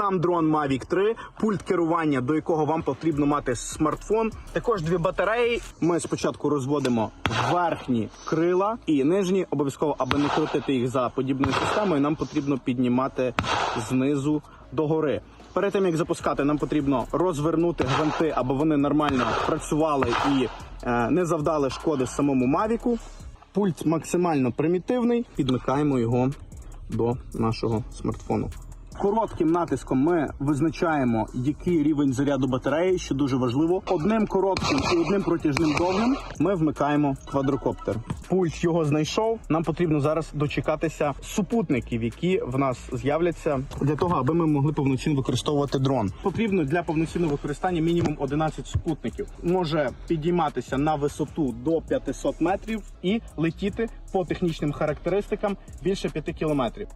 сам дрон Mavic 3, пульт керування, до якого вам потрібно мати смартфон. Також дві батареї. Ми спочатку розводимо верхні крила і нижні. Обов'язково, аби не крутити їх за подібною системою, нам потрібно піднімати знизу до гори. Перед тим як запускати, нам потрібно розвернути гвинти, аби вони нормально працювали і е, не завдали шкоди самому Мавіку. Пульт максимально примітивний. Підмикаємо його до нашого смартфону. Коротким натиском ми визначаємо, який рівень заряду батареї, що дуже важливо. Одним коротким і одним протяжним довгим ми вмикаємо квадрокоптер. Пульт його знайшов. Нам потрібно зараз дочекатися супутників, які в нас з'являться для того, аби ми могли повноцінно використовувати дрон. Потрібно для повноцінного використання мінімум 11 супутників. Може підійматися на висоту до 500 метрів і летіти по технічним характеристикам більше 5 кілометрів.